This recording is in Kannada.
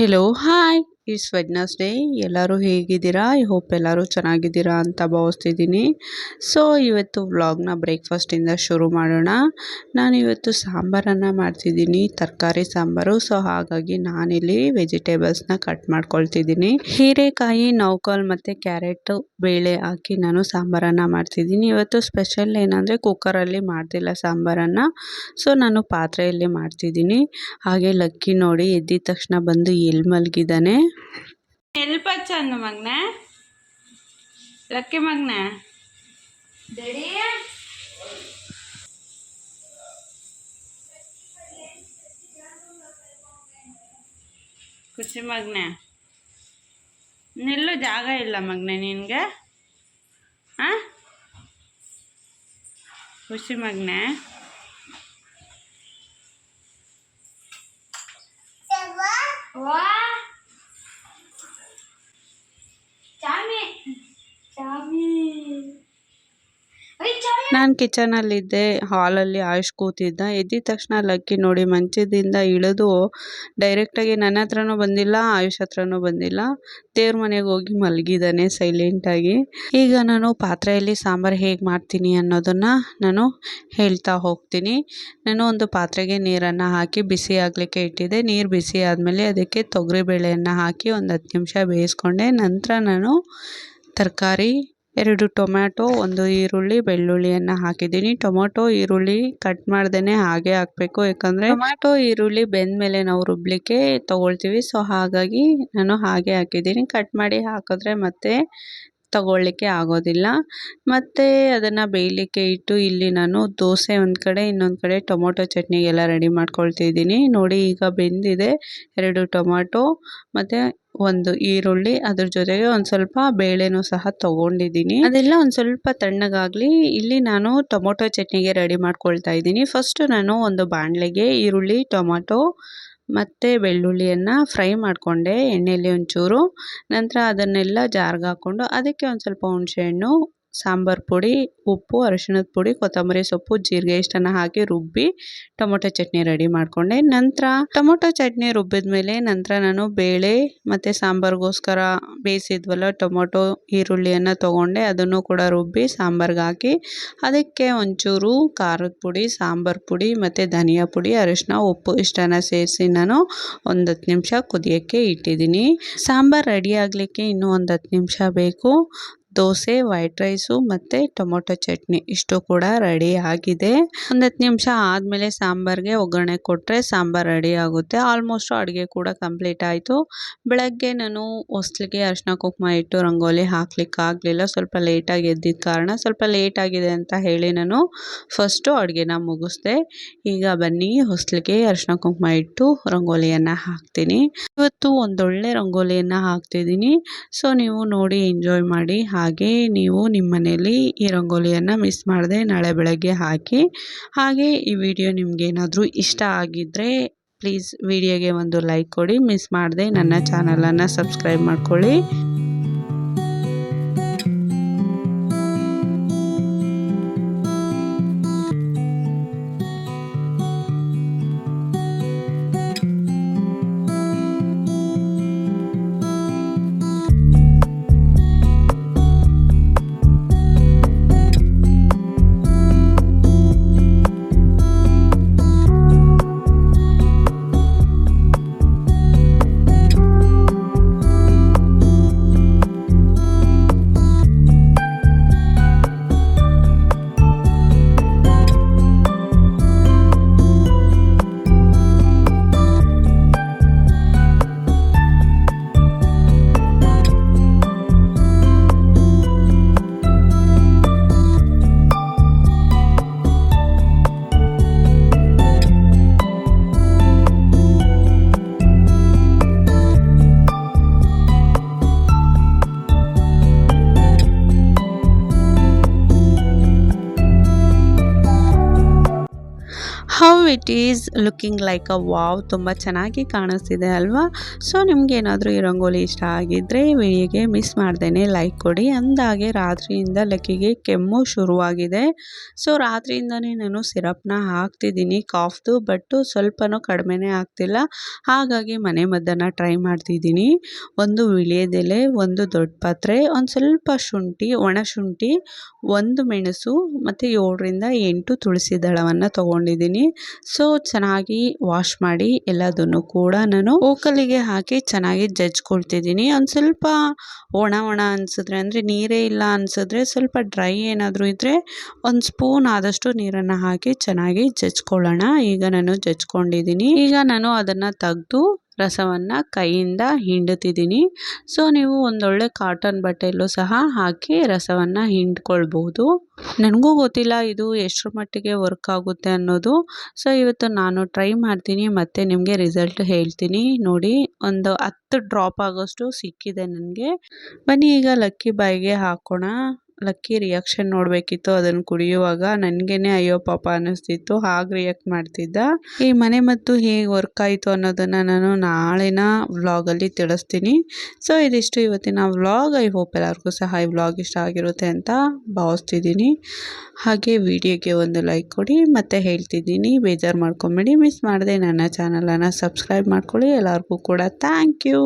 ഹലോ ഹായ് ಇಟ್ಸ್ ವೆಡ್ನಸ್ಡೇ ಎಲ್ಲರೂ ಹೇಗಿದ್ದೀರಾ? ಐ ಹೋಪ್ ಎಲ್ಲರೂ ಚೆನ್ನಾಗಿದ್ದೀರಾ ಅಂತ ಭಾವಿಸ್ತಿದ್ದೀನಿ. ಸೊ ಇವತ್ತು ವ್ಲಾಗ್ನ ಬ್ರೇಕ್ಫಾಸ್ಟಿಂದ ಶುರು ಮಾಡೋಣ. ನಾನು ಇವತ್ತು ಸಾಂಬಾರನ್ನು ಮಾಡ್ತಿದ್ದೀನಿ, ತರಕಾರಿ ಸಾಂಬಾರು. ಸೊ ಹಾಗಾಗಿ ನಾನಿಲ್ಲಿ ವೆಜಿಟೇಬಲ್ಸ್ನ ಕಟ್ ಮಾಡ್ಕೊಳ್ತಿದ್ದೀನಿ. ಹೀರೆಕಾಯಿ ನೌಕಲ್ ಮತ್ತು ಕ್ಯಾರೆಟು ಬೇಳೆ ಹಾಕಿ ನಾನು ಸಾಂಬಾರನ್ನು ಮಾಡ್ತಿದ್ದೀನಿ. ಇವತ್ತು ಸ್ಪೆಷಲ್ ಏನಂದರೆ ಕುಕ್ಕರಲ್ಲಿ ಮಾಡ್ತಿಲ್ಲ ಸಾಂಬಾರನ್ನು. ಸೊ ನಾನು ಪಾತ್ರೆಯಲ್ಲಿ ಮಾಡ್ತಿದ್ದೀನಿ. ಹಾಗೆ ಲಕ್ಕಿ ನೋಡಿ ಎದ್ದಿದ ತಕ್ಷಣ ಬಂದು ಎಲ್ಲಿ ಮಲಗಿದ್ದಾನೆ. ಎಲ್ಪ ಚಂದ ಮಗ್ನ ಲಕ್ಕಿ ಮಗ್ನ ಖುಷಿ ಮಗ್ನ ನಿಲ್ಲು ಜಾಗ ಇಲ್ಲ ಮಗ್ನೆ ನಿನಗೆ ಹಾಂ ಖುಷಿ ಮಗ್ನೆ ವಾ ನಾನು ಕಿಚನಲ್ಲಿದ್ದೆ. ಹಾಲಲ್ಲಿ ಆಯುಷ್ ಕೂತಿದ್ದ. ಎದ್ದಿದ ತಕ್ಷಣ ಲಕ್ಕಿ ನೋಡಿ ಮಂಚದಿಂದ ಇಳಿದು ಡೈರೆಕ್ಟಾಗಿ ನನ್ನ ಹತ್ರನೂ ಬಂದಿಲ್ಲ, ಆಯುಷ್ ಹತ್ರನೂ ಬಂದಿಲ್ಲ. ದೇವ್ರ ಮನೆಗೆ ಹೋಗಿ ಮಲಗಿದ್ದಾನೆ ಸೈಲೆಂಟಾಗಿ ಈಗ ನಾನು ಪಾತ್ರೆಯಲ್ಲಿ ಸಾಂಬಾರು ಹೇಗೆ ಮಾಡ್ತೀನಿ ಅನ್ನೋದನ್ನು ನಾನು ಹೇಳ್ತಾ ಹೋಗ್ತೀನಿ. ನಾನು ಒಂದು ಪಾತ್ರೆಗೆ ನೀರನ್ನು ಹಾಕಿ ಬಿಸಿ ಆಗಲಿಕ್ಕೆ ಇಟ್ಟಿದ್ದೆ. ನೀರು ಬಿಸಿ ಆದಮೇಲೆ ಅದಕ್ಕೆ ತೊಗರಿಬೇಳೆಯನ್ನು ಹಾಕಿ ಒಂದು ಹತ್ತು ನಿಮಿಷ ಬೇಯಿಸ್ಕೊಂಡೆ. ನಂತರ ನಾನು ತರಕಾರಿ ಎರಡು ಟೊಮ್ಯಾಟೊ, ಒಂದು ಈರುಳ್ಳಿ, ಬೆಳ್ಳುಳ್ಳಿಯನ್ನು ಹಾಕಿದ್ದೀನಿ. ಟೊಮೊಟೊ, ಈರುಳ್ಳಿ ಕಟ್ ಮಾಡ್ದೇ ಹಾಗೆ ಹಾಕಬೇಕು. ಯಾಕಂದರೆ ಟೊಮ್ಯಾಟೊ ಈರುಳ್ಳಿ ಬೆಂದಮೇಲೆ ನಾವು ರುಬ್ಲಿಕ್ಕೆ ತೊಗೊಳ್ತೀವಿ. ಸೊ ಹಾಗಾಗಿ ನಾನು ಹಾಗೆ ಹಾಕಿದ್ದೀನಿ. ಕಟ್ ಮಾಡಿ ಹಾಕಿದ್ರೆ ಮತ್ತೆ ತಗೊಳ್ಳಿಕ್ಕೆ ಆಗೋದಿಲ್ಲ. ಮತ್ತು ಅದನ್ನು ಬೇಯಲಿಕ್ಕೆ ಇಟ್ಟು ಇಲ್ಲಿ ನಾನು ದೋಸೆ ಒಂದು ಕಡೆ, ಇನ್ನೊಂದು ಕಡೆ ಟೊಮೊಟೊ ಚಟ್ನಿಗೆಲ್ಲ ರೆಡಿ ಮಾಡ್ಕೊಳ್ತಿದ್ದೀನಿ ನೋಡಿ ಈಗ ಬೆಂದಿದೆ ಎರಡು ಟೊಮಾಟೊ, ಮತ್ತು ಒಂದು ಈರುಳ್ಳಿ, ಅದ್ರ ಜೊತೆಗೆ ಒಂದು ಸ್ವಲ್ಪ ಬೇಳೆನೂ ಸಹ ತೊಗೊಂಡಿದ್ದೀನಿ. ಅದೆಲ್ಲ ಒಂದು ಸ್ವಲ್ಪ ತಣ್ಣಗಾಗಲಿ, ಇಲ್ಲಿ ನಾನು ಟೊಮೊಟೊ ಚಟ್ನಿಗೆ ರೆಡಿ ಮಾಡ್ಕೊಳ್ತಾ ಇದ್ದೀನಿ. ಫಸ್ಟು ನಾನು ಒಂದು ಬಾಣಲೆಗೆ ಈರುಳ್ಳಿ, ಟೊಮೊಟೊ ಮತ್ತು ಬೆಳ್ಳುಳ್ಳಿಯನ್ನು ಫ್ರೈ ಮಾಡಿಕೊಂಡೆ ಎಣ್ಣೆಯಲ್ಲಿ ಒಂಚೂರು. ನಂತರ ಅದನ್ನೆಲ್ಲ ಜಾರ್ಗೆ ಹಾಕ್ಕೊಂಡು ಅದಕ್ಕೆ ಒಂದು ಸ್ವಲ್ಪ ಹುಣಸೆಹಣ್ಣು ಸಾಂಬಾರು ಪುಡಿ, ಉಪ್ಪು, ಅರಿಶಿಣದ ಪುಡಿ, ಕೊತ್ತಂಬರಿ ಸೊಪ್ಪು, ಜೀರಿಗೆ ಇಷ್ಟನ್ನು ಹಾಕಿ ರುಬ್ಬಿ ಟೊಮೊಟೊ ಚಟ್ನಿ ರೆಡಿ ಮಾಡಿಕೊಂಡೆ. ನಂತರ ಟೊಮೊಟೊ ಚಟ್ನಿ ರುಬ್ಬಿದ ಮೇಲೆ ನಂತರ ನಾನು ಬೇಳೆ ಮತ್ತು ಸಾಂಬಾರಿಗೋಸ್ಕರ ಬೇಯಿಸಿದ್ವಲ್ಲ ಟೊಮೊಟೊ, ಈರುಳ್ಳಿಯನ್ನು ತೊಗೊಂಡೆ. ಅದನ್ನು ಕೂಡ ರುಬ್ಬಿ ಸಾಂಬಾರ್ಗೆ ಹಾಕಿ ಅದಕ್ಕೆ ಒಂಚೂರು ಖಾರದ ಪುಡಿ, ಸಾಂಬಾರು ಪುಡಿ ಮತ್ತು ಧನಿಯಾ ಪುಡಿ ಅರಿಶಿನ ಉಪ್ಪು ಇಷ್ಟನ್ನು ಸೇರಿಸಿ ನಾನು ಒಂದು ಹತ್ತು ನಿಮಿಷ ಕುದಿಯೋಕ್ಕೆ ಇಟ್ಟಿದ್ದೀನಿ. ಸಾಂಬಾರು ರೆಡಿ ಆಗಲಿಕ್ಕೆ ಇನ್ನೂ ಒಂದು ಹತ್ತು ನಿಮಿಷ ಬೇಕು. ದೋಸೆ, ವೈಟ್ ರೈಸು ಮತ್ತು ಟೊಮೊಟೊ ಚಟ್ನಿ. ಇಷ್ಟು ಕೂಡ ರೆಡಿ ಆಗಿದೆ. ಒಂದು ಹತ್ತು ನಿಮಿಷ ಆದಮೇಲೆ ಸಾಂಬಾರಿಗೆ ಒಗ್ಗರಣೆ ಕೊಟ್ಟರೆ ಸಾಂಬಾರು ರೆಡಿ ಆಗುತ್ತೆ. ಆಲ್ಮೋಸ್ಟು ಅಡುಗೆ ಕೂಡ ಕಂಪ್ಲೀಟ್ ಆಯಿತು. ಬೆಳಗ್ಗೆ ನಾನು ಹೊಸ್ಲಿಗೆ ಅರ್ಶಿನ ಕುಂಕುಮ ಇಟ್ಟು ರಂಗೋಲಿ ಹಾಕ್ಲಿಕ್ಕೆ ಆಗಲಿಲ್ಲ. ಸ್ವಲ್ಪ ಲೇಟಾಗಿ ಎದ್ದಿದ್ದ ಕಾರಣ ಸ್ವಲ್ಪ ಲೇಟ್ ಆಗಿದೆ ಅಂತ ಹೇಳಿ ನಾನು ಫಸ್ಟು ಅಡುಗೆನ ಮುಗಿಸ್ದೆ. ಈಗ ಬನ್ನಿ, ಹೊಸ್ಲಿಗೆ ಅರ್ಶಿನ ಕುಂಕುಮ ಇಟ್ಟು ರಂಗೋಲಿಯನ್ನು ಹಾಕ್ತೀನಿ. ಇವತ್ತು ಒಂದೊಳ್ಳೆ ರಂಗೋಲಿಯನ್ನು ಹಾಕ್ತಿದ್ದೀನಿ. ಸೊ ನೀವು ನೋಡಿ ಎಂಜಾಯ್ ಮಾಡಿ. ಹಾಗೆ ನೀವು ನಿಮ್ಮ ಮನೇಲಿ ಈ ರಂಗೋಲಿಯನ್ನು ಮಿಸ್ ಮಾಡದೆ ನಾಳೆ ಬೆಳಗ್ಗೆ ಹಾಕಿ, ಹಾಗೆ ಈ ವಿಡಿಯೋ ನಿಮಗೇನಾದರೂ ಇಷ್ಟ ಆಗಿದ್ದರೆ ಪ್ಲೀಸ್ ವಿಡಿಯೋಗೆ ಒಂದು ಲೈಕ್ ಕೊಡಿ ಮಿಸ್ ಮಾಡದೆ ನನ್ನ ಚಾನಲನ್ನು ಸಬ್ಸ್ಕ್ರೈಬ್ ಮಾಡ್ಕೊಳ್ಳಿ. It is looking like a wow ತುಂಬ ಚೆನ್ನಾಗಿ ಕಾಣಿಸ್ತಿದೆ ಅಲ್ವಾ? ಸೊ ನಿಮ್ಗೆ ಏನಾದರೂ ಈ ರಂಗೋಲಿ ಇಷ್ಟ ಆಗಿದ್ದರೆ ವಿಡಿಯೋಗೆ ಮಿಸ್ ಮಾಡ್ದೇನೆ ಲೈಕ್ ಕೊಡಿ. ಅಂದಾಗೆ ರಾತ್ರಿಯಿಂದ ಲಕ್ಕಿಗೆ ಕೆಮ್ಮು ಶುರುವಾಗಿದೆ. ಸೊ ರಾತ್ರಿಯಿಂದನೇ ನಾನು ಸಿರಪ್ನ ಹಾಕ್ತಿದ್ದೀನಿ ಕಾಫ್ದು ಬಟ್ಟು ಸ್ವಲ್ಪನೂ ಕಡಿಮೆನೇ ಆಗ್ತಿಲ್ಲ. ಹಾಗಾಗಿ ಮನೆ ಮದ್ದನ್ನು ಟ್ರೈ ಮಾಡ್ತಿದ್ದೀನಿ. ಒಂದು ವಿಳಿಯದೆಲೆ ಒಂದು ದೊಡ್ಡ ಪಾತ್ರೆ, ಒಂದು ಸ್ವಲ್ಪ ಶುಂಠಿ, ಒಣ ಶುಂಠಿ, ಒಂದು ಮೆಣಸು, ಮತ್ತು ಏಳರಿಂದ ಎಂಟು ತುಳಸಿ ದಳವನ್ನು ತೊಗೊಂಡಿದ್ದೀನಿ. ಸೊ ಚೆನ್ನಾಗಿ ವಾಶ್ ಮಾಡಿ ಎಲ್ಲದನ್ನು ಕೂಡ ನಾನು ಓಕಲಿಗೆ ಹಾಕಿ ಚೆನ್ನಾಗಿ ಜಜ್ಕೊಳ್ತಿದ್ದೀನಿ. ಒಂದು ಸ್ವಲ್ಪ ಒಣ ಒಣ ಅನಿಸಿದ್ರೆ, ಅಂದರೆ ನೀರೇ ಇಲ್ಲ ಅನಿಸಿದ್ರೆ, ಸ್ವಲ್ಪ ಡ್ರೈ ಏನಾದರೂ ಇದ್ದರೆ ಒಂದು ಸ್ಪೂನ್ ಆದಷ್ಟು ನೀರನ್ನು ಹಾಕಿ ಚೆನ್ನಾಗಿ ಜಜ್ಕೊಳ್ಳೋಣ. ಈಗ ನಾನು ಜಜ್ಕೊಂಡಿದ್ದೀನಿ. ಈಗ ನಾನು ಅದನ್ನು ತೆಗೆದು ರಸವನ್ನು ಕೈಯಿಂದ ಹಿಂಡುತ್ತಿದ್ದೀನಿ. ಸೊ ನೀವು ಒಂದೊಳ್ಳೆ ಕಾಟನ್ ಬಟ್ಟೆಯಲ್ಲೂ ಸಹ ಹಾಕಿ ರಸವನ್ನು ಹಿಂಡ್ಕೊಳ್ಬೋದು. ನನಗೂ ಗೊತ್ತಿಲ್ಲ ಇದು ಎಷ್ಟರ ಮಟ್ಟಿಗೆ ವರ್ಕ್ ಆಗುತ್ತೆ ಅನ್ನೋದು. ಸೊ ಇವತ್ತು ನಾನು ಟ್ರೈ ಮಾಡ್ತೀನಿ, ಮತ್ತು ನಿಮಗೆ ರಿಸಲ್ಟ್ ಹೇಳ್ತೀನಿ. ನೋಡಿ, ಒಂದು ಹತ್ತು ಡ್ರಾಪ್ ಆಗೋಷ್ಟು ಸಿಕ್ಕಿದೆ ನನಗೆ. ಬನ್ನಿ, ಈಗ ಲಕ್ಕಿ ಬಾಯಿಗೆ ಹಾಕೋಣ. ಲಕ್ಕಿ ರಿಯಾಕ್ಷನ್ ನೋಡಬೇಕಿತ್ತು ಅದನ್ನು ಕುಡಿಯುವಾಗ. ನನಗೇನೆ ಅಯ್ಯೋ ಪಾಪ ಅನ್ನಿಸ್ತಿತ್ತು. ಹಾಗೆ ರಿಯಾಕ್ಟ್ ಮಾಡ್ತಿದ್ದ. ಈ ಮನೆ ಮತ್ತು ಹೇಗೆ ವರ್ಕ್ ಆಯಿತು ಅನ್ನೋದನ್ನು ನಾನು ನಾಳಿನ ವ್ಲಾಗಲ್ಲಿ ತಿಳಿಸ್ತೀನಿ. ಸೊ ಇದಿಷ್ಟು ಇವತ್ತಿನ ವ್ಲಾಗ್ ಐ ಹೋಪ್ ಎಲ್ಲರಿಗೂ ಸಹ ಈ ವ್ಲಾಗ್ ಇಷ್ಟ ಆಗಿರುತ್ತೆ ಅಂತ ಭಾವಿಸ್ತಿದ್ದೀನಿ. ಹಾಗೆ ವಿಡಿಯೋಗೆ ಒಂದು ಲೈಕ್ ಕೊಡಿ. ಮತ್ತು ಹೇಳ್ತಿದ್ದೀನಿ, ಬೇಜಾರು ಮಾಡ್ಕೊಂಬೇಡಿ. ಮಿಸ್ ಮಾಡಿದೆ. ನನ್ನ ಚಾನಲನ್ನು ಸಬ್ಸ್ಕ್ರೈಬ್ ಮಾಡ್ಕೊಳ್ಳಿ. ಎಲ್ಲರಿಗೂ ಕೂಡ ಥ್ಯಾಂಕ್ ಯು